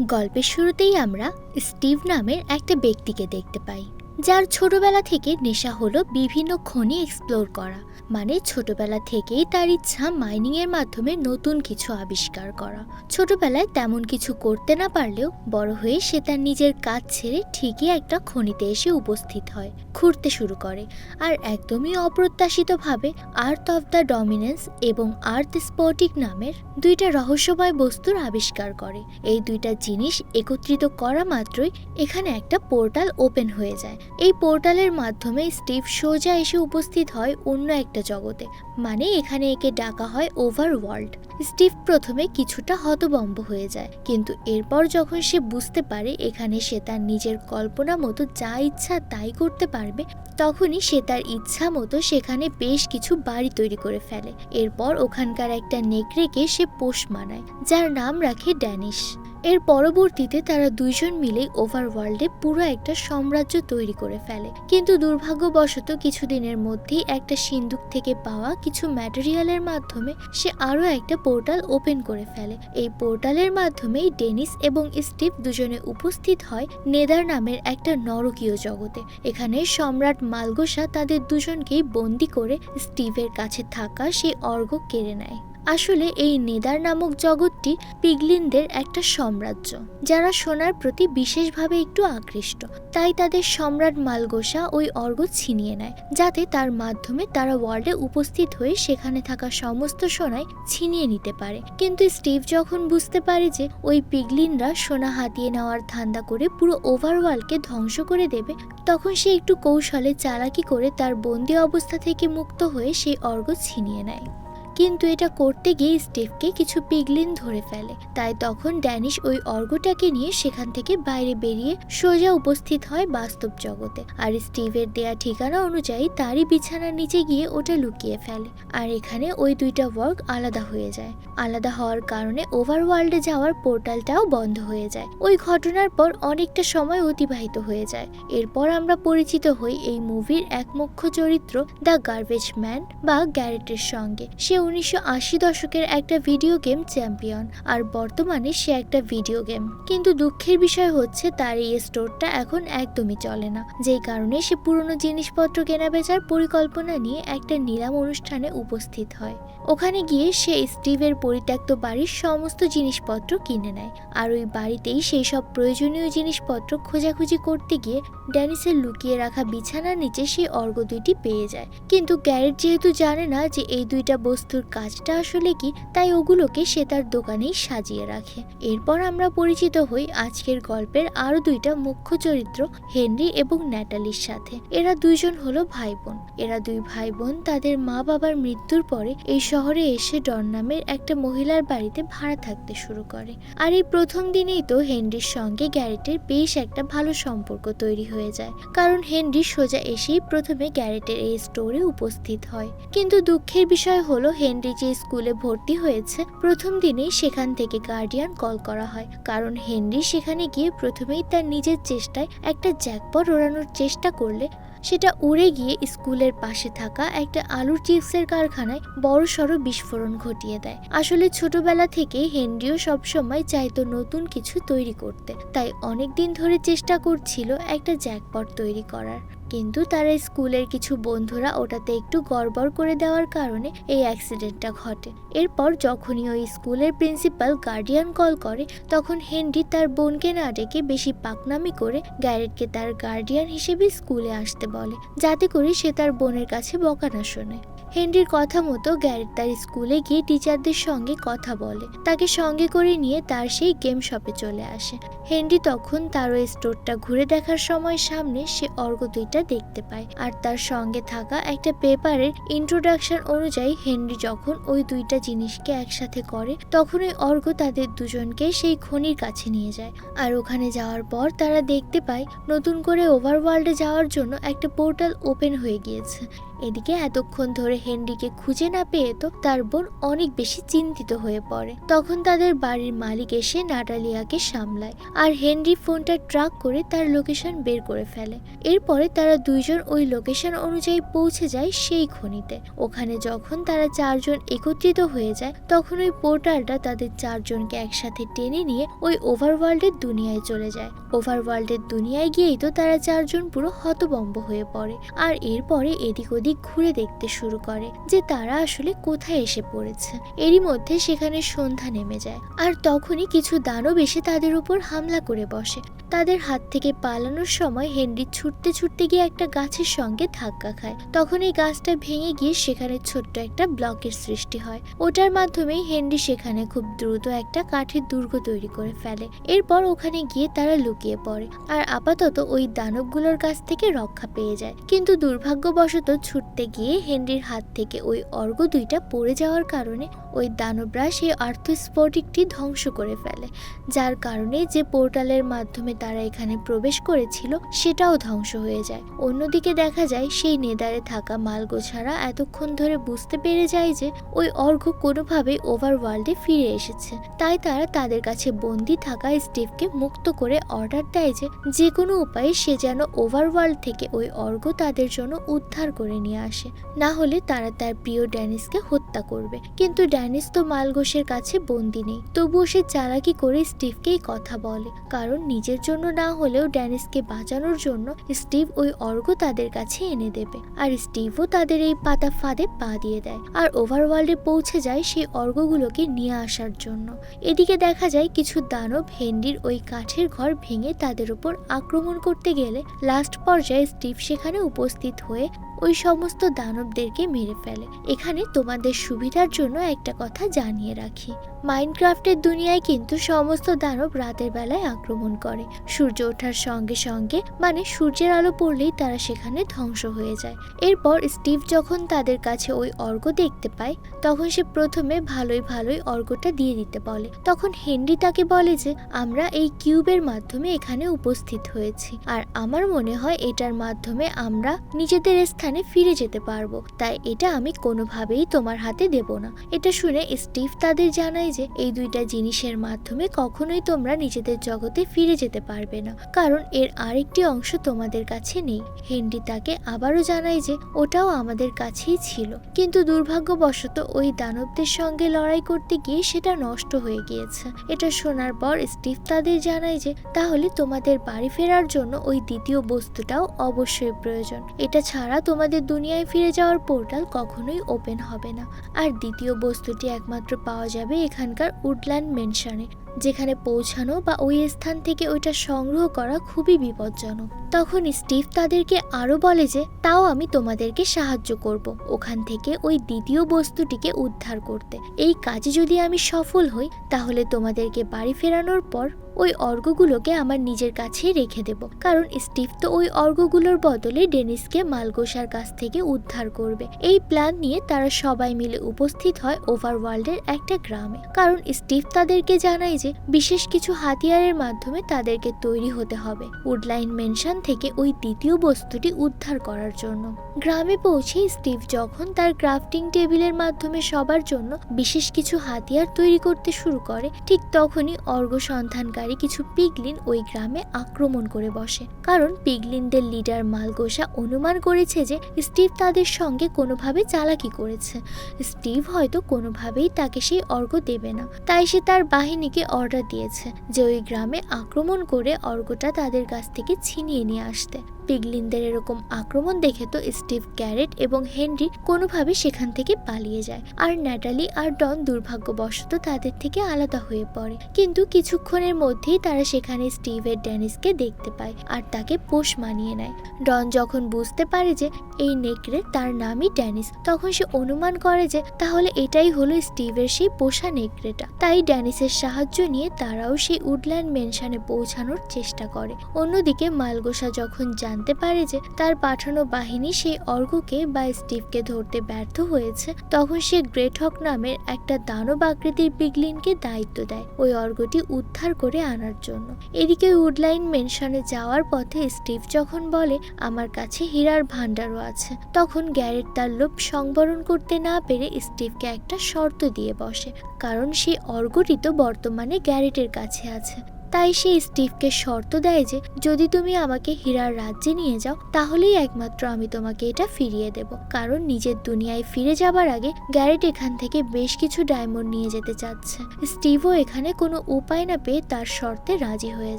গল্পের শুরুতেই আমরা স্টিভ নামের একটা ব্যক্তিকে দেখতে পাই। যার ছোটবেলা থেকে নেশা হলো বিভিন্ন খনি এক্সপ্লোর করা। মানে ছোটবেলা থেকেই তার ইচ্ছা মাইনিং এর মাধ্যমে নতুন কিছু আবিষ্কার করা। ছোটবেলায় তেমন কিছু করতে না পারলেও বড় হয়ে সে তার নিজের কাজ ছেড়ে ঠিকই একটা খনিতে এসে উপস্থিত হয় খুঁড়তে শুরু করে। আর একদমই অপ্রত্যাশিতভাবে আর্থ অফ দ্য ডমিনেন্স এবং আর্থ স্পটিক নামের দুইটা রহস্যময় বস্তুর আবিষ্কার করে। এই দুইটা জিনিস একত্রিত করা মাত্রই এখানে একটা পোর্টাল ওপেন হয়ে যায়। এই পোর্টালের মাধ্যমে স্টিভ সোজা এসে উপস্থিত হয় অন্য একটা জগতে মানে এখানে একে ডাকা হয় ওভার ওয়ার্ল্ড স্টিভ প্রথমে কিছুটা হতবম্ব হয়ে যায়, কিন্তু এরপর যখন সে বুঝতে পারে এখানে সে তার নিজের কল্পনা মতো যা ইচ্ছা তাই করতে পারবে, তখনই সে তার ইচ্ছা মতো সেখানে বেশ কিছু বাড়ি তৈরি করে ফেলে। এরপর ওখানকার একটা নেকড়েকে সে পোষ মানায়, যার নাম রাখে ড্যানিশ। এর পরবর্তীতে তারা দুইজন মিলেই ওভারওয়ার্ল্ডে পুরো একটা সাম্রাজ্য তৈরি করে ফেলে। কিন্তু দুর্ভাগ্যবশত কিছুদিনের মধ্যেই একটা সিন্দুক থেকে পাওয়া কিছু ম্যাটেরিয়ালের মাধ্যমে সে আরও একটা পোর্টাল ওপেন করে ফেলে। এই পোর্টালের মাধ্যমেই ডেনিস এবং স্টিভ দুজনে উপস্থিত হয় নেদার নামের একটা নরকীয় জগতে। এখানে সম্রাট মালগোসা তাদের দুজনকেই বন্দি করে স্টিভের কাছে থাকা সেই অর্ঘ কেড়ে নেয়। আসলে এই নেদার নামক জগৎটি পিগলিনদের একটা সাম্রাজ্য, যারা সোনার প্রতি বিশেষভাবে একটু আকৃষ্ট। তাই তাদের সম্রাট মালগোসা ওই অর্ঘ ছিনিয়ে নেয়, যাতে তার মাধ্যমে তারা ওয়ার্ল্ডে উপস্থিত হয়ে সেখানে থাকা সমস্ত সোনায় ছিনিয়ে নিতে পারে। কিন্তু স্টিভ যখন বুঝতে পারে যে ওই পিগলিনরা সোনা হাতিয়ে নেওয়ার ধান্দা করে পুরো ওভারওয়ার্ল্ডকে ধ্বংস করে দেবে, তখন সে একটু কৌশলে চালাকি করে তার বন্দি অবস্থা থেকে মুক্ত হয়ে সেই অর্ঘ ছিনিয়ে নেয়। কিন্তু এটা করতে গিয়ে স্টিভকে কিছু পিগলিন ধরে ফেলে। তাই তখন ড্যানিশ ওই অর্ঘটাকে নিয়ে সেখান থেকে বাইরে বেরিয়ে সোজা উপস্থিত হয় বাস্তব জগতে। আর স্টিভের দেয়া ঠিকানা অনুযায়ী তারই বিছানার নিচে গিয়ে ওটা লুকিয়ে ফেলে। আর এখানে ওই দুইটা ওয়ার্ক আলাদা হয়ে যায়। আলাদা হওয়ার কারণে ওভারওয়ার্ল্ডে যাওয়ার পোর্টালটাও বন্ধ হয়ে যায়। ওই ঘটনার পর অনেকটা সময় অতিবাহিত হয়ে যায়। এরপর আমরা পরিচিত হই এই মুভির এক মুখ্য চরিত্র দ্য গার্বেজ ম্যান বা গ্যারেটের সঙ্গে। সে উনিশশো আশি দশকের একটা ভিডিও গেম চ্যাম্পিয়ন আর বর্তমানে সে একটা ভিডিও গেম কিন্তু দুঃখের বিষয় হচ্ছে তার এই স্টোরটা এখন একদমই চলে না। যেই কারণে সে পুরনো জিনিসপত্র কেনা বেচার পরিকল্পনা নিয়ে একটা নিলাম অনুষ্ঠানে উপস্থিত হয়। ওখানে গিয়ে সে স্টিভের পরিত্যক্ত বাড়ির সমস্ত জিনিসপত্র কিনে নেয়। আর ওই বাড়িতেই সেই সব প্রয়োজনীয় জিনিসপত্র খোঁজাখুঁজি করতে গিয়ে ড্যানিসের লুকিয়ে রাখা বিছানার নিচে সেই অর্ঘ দুইটি পেয়ে যায়। কিন্তু গ্যারেট যেহেতু জানে না যে এই দুইটা বস্তুর কাজটা আসলে কি, তাই ওগুলোকে সে তার দোকানেই সাজিয়ে রাখে। এরপর আমরা পরিচিত হই আজকের গল্পের আরও দুইটা মুখ্য চরিত্র, হেনরি এবং ন্যাটালির সাথে। এরা দুইজন হলো ভাই বোন এরা দুই ভাই বোন তাদের মা বাবার মৃত্যুর পরে এই শহরে এসে ডন নামের একটা মহিলার বাড়িতে ভাড়া থাকতে শুরু করে। আর এই প্রথম দিনেই তো হেনরির সঙ্গে গ্যারেটের বেশ একটা ভালো সম্পর্ক তৈরি হয়ে যায়। কারণ হেনরি সোজা এসেই প্রথমে গ্যারেটের এই স্টোরে উপস্থিত হয়। কিন্তু দুঃখের বিষয় হলো হেনরি যে স্কুলে ভর্তি হয়েছে, প্রথম দিনেই সেখান থেকে গার্ডিয়ান কল করা হয়। কারণ হেনরি সেখানে গিয়ে প্রথমেই তার নিজের চেষ্টায় একটা জ্যাকপট ওড়ানোর চেষ্টা করলে, সেটা উড়ে গিয়ে স্কুলের পাশে থাকা একটা আলুর চিপসের কারখানায় বড় সড়ো বিস্ফোরণ ঘটিয়ে দেয়। আসলে ছোটবেলা থেকেই হেনরিও সবসময় চাইতো নতুন কিছু তৈরি করতে, তাই অনেক দিন ধরে চেষ্টা করছিল একটা জ্যাকপট তৈরি করার। কিন্তু তারা স্কুলের কিছু বন্ধুরা ওটাতে একটু গড়বড় করে দেওয়ার কারণে এই অ্যাক্সিডেন্টটা ঘটে। এরপর যখনই ওই স্কুলের প্রিন্সিপাল গার্ডিয়ান কল করে, তখন হেনরি তার বোনকে না ডেকে বেশি পাকনামি করে গ্যারেটকে তার গার্ডিয়ান হিসেবে স্কুলে আসতে বলে, যাতে করে সে তার বোনের কাছে বকা না শোনে। হেনরির কথা মতো গ্যারেট তার স্কুলে গিয়ে টিচারদের সঙ্গে কথা বলে। তাকে সঙ্গে করে নিয়ে তার সেই গেম শপে চলে আসে। হেনরি তখন তার ওই স্টোরটা ঘুরে দেখার সময় সামনে সে অর্ঘ দুইটা দেখতে পায়। আর তার সঙ্গে থাকা একটা পেপারের ইন্ট্রোডাকশন অনুযায়ী হেনরি যখন ওই দুইটা জিনিসকে একসাথে করে, তখন ওই অর্ঘ তাদের দুজনকে সেই খনির কাছে নিয়ে যায়। আর ওখানে যাওয়ার পর তারা দেখতে পায়, নতুন করে ওভারওয়ার্ল্ডে যাওয়ার জন্য একটা পোর্টাল ওপেন হয়ে গিয়েছে। এদিকে এতক্ষণ ধরে হেনরিকে খুঁজে না পেয়ে তো তার বোন অনেক বেশি চিন্তিত হয়ে পড়ে। তখন তাদের বাড়ির মালিক এসে নাটালিয়াকে সামলায় আর হেনরি ফোনটা ট্রাক করে তার লোকেশন বের করে ফেলে। এরপরে তারা দুইজন ওই লোকেশন অনুযায়ী পৌঁছে যায় সেই খনিতে। ওখানে যখন তারা চারজন একত্রিত হয়ে যায়, তখন ওই পোর্টালটা তাদের চারজনকে একসাথে টেনে নিয়ে ওই ওভারওয়ার্ল্ডের দুনিয়ায় চলে যায়। ওভারওয়ার্ল্ডের দুনিয়ায় গিয়েই তো তারা চারজন পুরো হতবম্ব হয়ে পড়ে আর এরপরে এদিক ওদিক ঘুরে দেখতে শুরু করে যে তারা আসলে কোথায় এসে পড়েছে। এরই মধ্যে সেখানে সন্ধ্যা নেমে যায় আর তখনই কিছু দানব এসে তাদের উপর হামলা করে বসে। তাদের হাত থেকে পালানোর সময় হেনরি ছুটতে ছুটতে গিয়ে একটা গাছের সঙ্গে ধাক্কা খায়। তখন এই গাছটা ভেঙে গিয়ে সেখানে ছোট্ট একটা ব্লকের সৃষ্টি হয়। ওটার মাধ্যমেই হেনরি সেখানে খুব দ্রুত একটা কাঠের দুর্গ তৈরি করে ফেলে। এরপর ওখানে গিয়ে তারা লুকিয়ে পড়ে। আর আপাতত ওই দানবগুলোর কাছ থেকে রক্ষা পেয়ে যায়। কিন্তু দুর্ভাগ্যবশত ছুটতে গিয়ে হেনরির হাত থেকে ওই অর্ঘ দুইটা পড়ে যাওয়ার কারণে ওই দানবরা সেই আর্থস্ফটিকটি ধ্বংস করে ফেলে। যার কারণে যে পোর্টালের মাধ্যমে তারা এখানে প্রবেশ করেছিল, সেটাও ধ্বংস হয়ে যায়। অন্যদিকে দেখা যায়, সেই নেদারে থাকা মালগোছারা এতক্ষণ ধরে বুঝতে পেরে যায় যে ওই অর্ঘ কোনোভাবেই ওভারওয়ার্ল্ডে ফিরে এসেছে। তাই তারা তাদের কাছে বন্দি থাকা স্টিভকে মুক্ত করে অর্ডার দেয় যে যে কোনো উপায়ে সে যেন ওভারওয়ার্ল্ড থেকে ওই অর্ঘ তাদের জন্য উদ্ধার করে নিয়ে আসে। না হলে তারা তার প্রিয় ড্যানিসকে হত্যা করবে। কিন্তু ড্যানিস তো মালগোষের কাছে বন্দি নেই। তবুও সে চালাকি করে স্টিভকেই কথা বলে। কারণ নিজের জন্য না হলেও ড্যানিসকে বাঁচানোর জন্য স্টিভ ওই অর্ঘ তাদের কাছে এনে দেবে। আর স্টিভও তাদের এই পাতা ফাঁদে পা দিয়ে দেয়। আর ওভারওয়ার্ল্ডে পৌঁছে যায় সেই অর্ঘগুলোকে নিয়ে আসার জন্য। এদিকে দেখা যায় কিছু দানব হেনরির ওই কাঠের ঘর ভেঙে তাদের উপর আক্রমণ করতে গেলে লাস্ট পর্যায়ে স্টিভ সেখানে উপস্থিত হয়ে ওই সমস্ত দানবদেরকে মেরে ফেলে। এখানে তোমাদের সুবিধার জন্য একটা কথা জানিয়ে রাখি। মাইনক্রাফটের দুনিয়ায় কিন্তু সমস্ত দানব রাতের বেলায় আক্রমণ করে। সূর্য ওঠার সঙ্গে সঙ্গে মানে সূর্যের আলো পড়লেই তারা সেখানে ধ্বংস হয়ে যায়। এরপর স্টিভ যখন তাদের কাছে ওই অর্ঘ দেখতে পায়, তখন সে প্রথমে ভালোই ভালোই অর্ঘটা দিয়ে দিতে বলে। তখন হেনরি তাকে বলে যে, আমরা এই কিউবের মাধ্যমে এখানে উপস্থিত হয়েছি। আর আমার মনে হয় এটার মাধ্যমে আমরা নিজেদের স্থানে ফিরে যেতে পারব। তাই এটা আমি কোনোভাবেই তোমার হাতে দেব না। এটা শুনে স্টিভ তাদের জানায় যে এই দুইটা জিনিসের মাধ্যমে কখনোই তোমরা নিজেদের জগতে ফিরে যেতে পারবে না। কারণ এর আরেকটি অংশ তোমাদের কাছে নেই। হেনরি তাকে আবারও জানায় যে ওটাও আমাদের কাছেই ছিল। কিন্তু দুর্ভাগ্যবশত ওই দানবদের সঙ্গে লড়াই করতে গিয়ে সেটা নষ্ট হয়ে গিয়েছে। এটা শোনার পর স্টিভ তাদের জানায় যে তাহলে তোমাদের বাড়ি ফেরার জন্য ওই দ্বিতীয় বস্তুটাও অবশ্যই প্রয়োজন। এটা ছাড়া তোমাদের দুনিয়ায় ফিরে যাওয়ার পোর্টাল কখনোই ওপেন হবে না। আর দ্বিতীয় বস্তুটি একমাত্র পাওয়া যাবে এখানকার উডল্যান্ড মেনশনে, যেখানে পৌঁছানো বা ওই স্থান থেকে ওইটা সংগ্রহ করা খুবই বিপজ্জনক। তখন স্টিভ তাদেরকে আরও বলে যে, তাও আমি তোমাদেরকে সাহায্য করব ওখান থেকে ওই দ্বিতীয় বস্তুটিকে উদ্ধার করতে। এই কাজে যদি আমি সফল হই, তাহলে তোমাদেরকে বাড়ি ফেরানোর পর ওই অর্গগুলোকে আমার নিজের কাছেই রেখে দেব। কারণ স্টিভ তো ওই অর্গগুলোর বদলে ডেনিসকে মালগোসার কাছ থেকে উদ্ধার করবে। এই প্ল্যান নিয়ে তারা সবাই মিলে উপস্থিত হয় ওভারওয়ার্ল্ডের একটা গ্রামে। কারণ স্টিভ তাদেরকে জানায় যে, বিশেষ কিছু হাতিয়ারের মাধ্যমে তাদেরকে তৈরি হতে হবে উডলাইন মেনশন থেকে ওই দ্বিতীয় বস্তুটি উদ্ধার করার জন্য। গ্রামে পৌঁছে স্টিভ যখন তার ক্রাফটিং টেবিলের মাধ্যমে সবার জন্য বিশেষ কিছু হাতিয়ার তৈরি করতে শুরু করে, ঠিক তখনই অর্ঘ সন্ধানকারী কিছু পিগলিন ওই গ্রামে আক্রমণ করে বসে। কারণ পিগলিনদের লিডার মালগোসা অনুমান করেছে যে স্টিভ তাদের সঙ্গে কোনোভাবে চালাকি করেছে। স্টিভ হয়তো কোনোভাবেই তাকে সেই অর্ঘ দেবে না। তাই সে তার বাহিনীকে অর্ডার দিয়েছে যে ওই গ্রামে আক্রমণ করে অর্ঘটা তাদের কাছ থেকে ছিনিয়ে নিয়ে আসতে। পিগলিনদের এরকম আক্রমণ দেখে তো স্টিভ গ্যারেট এবং হেনরি কোনোভাবে সেখান থেকে পালিয়ে যায়। আর ন্যাটালি আর ডন দুর্ভাগ্যবশত তাদের থেকে আলাদা হয়ে পড়ে। কিন্তু কিছুক্ষণের মধ্যেই তারা সেখানে স্টিভের ড্যানিসকে দেখতে পায় আর তাকে পোষ মানিয়ে নেয়। ডন যখন বুঝতে পারে যে এই নেকড়ে তার নামই ড্যানিস, তখন সে অনুমান করে যে তাহলে এটাই হলো স্টিভের সেই পোষা নেকড়েটা। তাই ড্যানিসের সাহায্য নিয়ে তারাও সেই উডল্যান্ড মেনশনে পৌঁছানোর চেষ্টা করে। অন্যদিকে মালগোসা যখন জান জানতে পারে যে তার পাঠানো বাহিনী সেই অর্ঘকে বা স্টিভকে ধরতে ব্যর্থ হয়েছে, তখন সে গ্রেট হক নামের একটা দানব আকৃতির পিগলিনকে দায়িত্ব দেয় ওই অর্ঘটি উদ্ধার করে আনার জন্য। এদিকে উডলাইন মেনশনে যাওয়ার পথে স্টিভ যখন বলে, আমার কাছে হীরার ভাণ্ডারও আছে, তখন গ্যারেট তার লোভ সংবরণ করতে না পেরে স্টিভকে একটা শর্ত দিয়ে বসে, কারণ সেই অর্ঘটি তো বর্তমানে গ্যারেটের কাছে আছে। তাই সে স্টিভকে শর্ত দেয় যে যদি তুমি আমাকে হীরার রাজ্যে নিয়ে যাও, তাহলেই একমাত্র আমি তোমাকে এটা ফিরিয়ে দেব। কারণ নিজের দুনিয়ায় ফিরে যাবার আগে গ্যারেট এখান থেকে বেশ কিছু ডায়মন্ড নিয়ে যেতে চাচ্ছে। স্টিভও এখানে কোনো উপায় না পেয়ে তার শর্তে রাজি হয়ে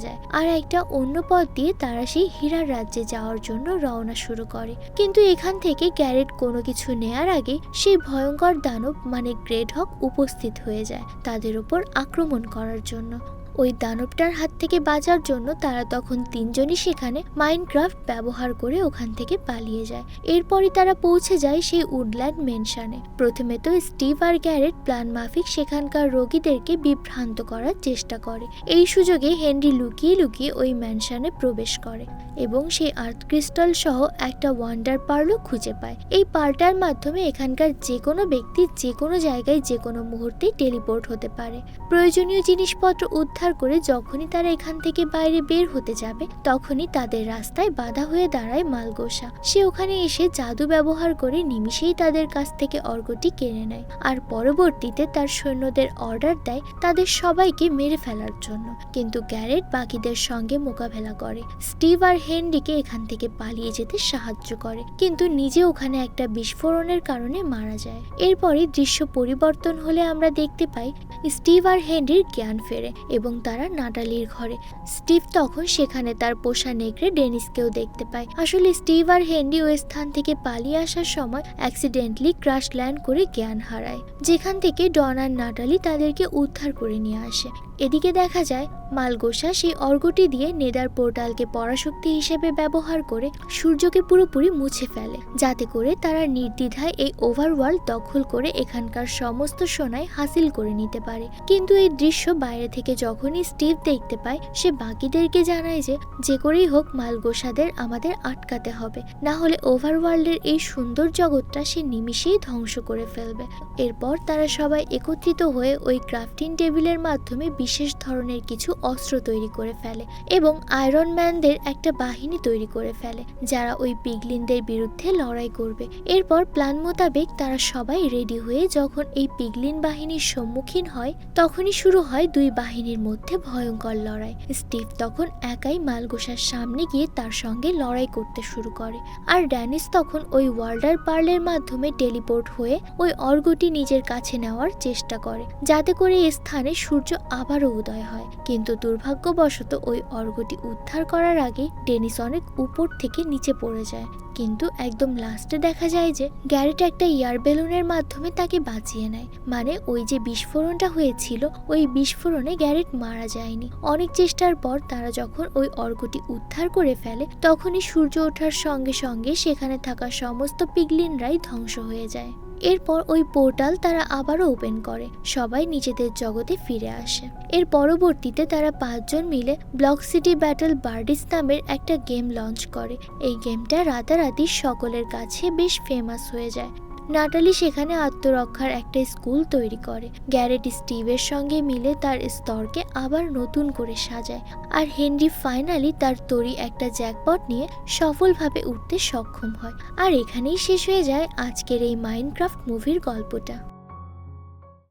যায়। আর একটা অন্য পথ দিয়ে তারা সেই হীরার রাজ্যে যাওয়ার জন্য রওনা শুরু করে। কিন্তু এখান থেকে গ্যারেট কোনো কিছু নেয়ার আগে সেই ভয়ঙ্কর দানব মানে গ্রেট হক উপস্থিত হয়ে যায় তাদের উপর আক্রমণ করার জন্য। ওই দানবটার হাত থেকে বাঁচার জন্য তারা তখন তিনজনই সেখানে মাইনক্রাফট ব্যবহার করে ওখান থেকে পালিয়ে যায়। এরপরই তারা পৌঁছে যায় সেই উডল্যান্ড মেনশানে প্রথমে তো স্টিভ আর গ্যারেট প্ল্যান মাফিক সেখানকার রোগীদেরকে বিভ্রান্ত করার চেষ্টা করে। এই সুযোগে হেনরি লুকিয়ে লুকিয়ে ওই ম্যানশনে প্রবেশ করে এবং সেই আর্থ ক্রিস্টাল সহ একটা ওয়ান্ডার পার্লও খুঁজে পায়। এই পার্টার মাধ্যমে এখানকার যে কোনো ব্যক্তি যে কোনো জায়গায় যে কোনো মুহূর্তেই টেলিপোর্ট হতে পারে। প্রয়োজনীয় জিনিসপত্র উদ্ধার করে যখনই তারা এখান থেকে বাইরে বের হতে যাবে, তখনই তাদের রাস্তায় বাধা হয়ে দাঁড়ায় মালগোসা। সে ওখানে এসে জাদু ব্যবহার করে নিমিষেই তাদের কাছ থেকে অর্ঘটি কেড়ে নেয় আর পরবর্তীতে তার সৈন্যদের অর্ডার দেয় তাদের সবাইকে মেরে ফেলার জন্য। কিন্তু গ্যারেট বাকিদের সঙ্গে মোকাবেলা করে। স্টিভ আর হেনরিকে এখান থেকে পালিয়ে যেতে সাহায্য করে, কিন্তু নিজে ওখানে একটা বিস্ফোরণের কারণে মারা যায়। এরপরে দৃশ্য পরিবর্তন হলে আমরা দেখতে পাই স্টিভ আর হেনরির জ্ঞান ফেরে এবং তারা নাটালির ঘরে। স্টিভ তখন সেখানে তার পোষা নেকড়ে ডেনিসকেও দেখতে পায়। আসলে স্টিভ আর হেনরি ওই স্থান থেকে পালিয়ে আসার সময় অ্যাক্সিডেন্টলি ক্রাশ ল্যান্ড করে জ্ঞান হারায়, যেখান থেকে ডন আর নাটালি তাদেরকে উদ্ধার করে নিয়ে আসে। এদিকে দেখা যায়, মালগোসা সেই অর্ঘটি দিয়ে নেদার পোর্টালকে পরাশক্তি হিসেবে ব্যবহার করে সূর্যকে পুরোপুরি মুছে ফেলে, যাতে করে তারা নির্দ্বিধায় এই ওভারওয়ার্ল্ড দখল করে এখানকার সমস্ত সোনায় হাসিল করে নিতে পারে। কিন্তু এই দৃশ্য বাইরে থেকে যখনই স্টিভ দেখতে পায়, সে বাকিদেরকে জানায় যে যে করেই হোক মালগোসাদের আমাদের আটকাতে হবে। না হলে ওভারওয়ার্ল্ডের এই সুন্দর জগৎটা সে নিমিষেই ধ্বংস করে ফেলবে। এরপর তারা সবাই একত্রিত হয়ে ওই ক্রাফটিং টেবিলের মাধ্যমে বিশেষ ধরনের কিছু অস্ত্র তৈরি করে ফেলে এবং আয়রন ম্যানদের একটা বাহিনী তৈরি করে ফেলে, যারা ওই পিগলিনদের বিরুদ্ধে লড়াই করবে। এরপর প্ল্যান মোতাবেক তারা সবাই রেডি হয়ে যখন এই পিগলিন বাহিনীর সম্মুখীন হয়, তখনই শুরু হয় দুই বাহিনীর মধ্যে ভয়ঙ্কর লড়াই। স্টিভ তখন একাই মালগোসার সামনে গিয়ে তার সঙ্গে লড়াই করতে শুরু করে আর ড্যানিস তখন ওই ওয়ার্ল্ডার পার্লের মাধ্যমে টেলিপোর্ট হয়ে ওই অর্গটি নিজের কাছে নেওয়ার চেষ্টা করে, যাতে করে এই স্থানে সূর্য আবারও উদয় হয়। কিন্তু দুর্ভাগ্যবশত ওই অর্ঘটি উদ্ধার করার আগে ডেনিস অনেক উপর থেকে নিচে পড়ে যায়। কিন্তু একদম লাস্টে দেখা যায় যে, গ্যারেট একটা ইয়ার বেলুনের মাধ্যমে তাকে বাঁচিয়ে নেয়। মানে ওই যে বিস্ফোরণটা হয়েছিল, ওই বিস্ফোরণে গ্যারেট মারা যায়নি। অনেক চেষ্টার পর তারা যখন ওই অর্ঘটি উদ্ধার করে ফেলে, তখনই সূর্য ওঠার সঙ্গে সঙ্গে সেখানে থাকা সমস্ত পিগলিনরাই ধ্বংস হয়ে যায়। এরপর ওই পোর্টাল তারা আবারও ওপেন করে। সবাই নিজেদের জগতে ফিরে আসে। এর পরবর্তীতে তারা পাঁচজন মিলে ব্লক সিটি ব্যাটল বার্ডিস নামের একটা গেম লঞ্চ করে। এই গেমটা রাতারাতি সকলের কাছে বেশ ফেমাস হয়ে যায়। নাটালি সেখানে আত্মরক্ষার একটা স্কুল তৈরি করে। গ্যারেট স্টিভের সঙ্গে মিলে তার স্তরকে আবার নতুন করে সাজায়। আর হেনরি ফাইনালি তার তৈরি একটা জ্যাকপট নিয়ে সফলভাবে উঠতে সক্ষম হয়। আর এখানেই শেষ হয়ে যায় আজকের এই মাইনক্রাফট মুভির গল্পটা।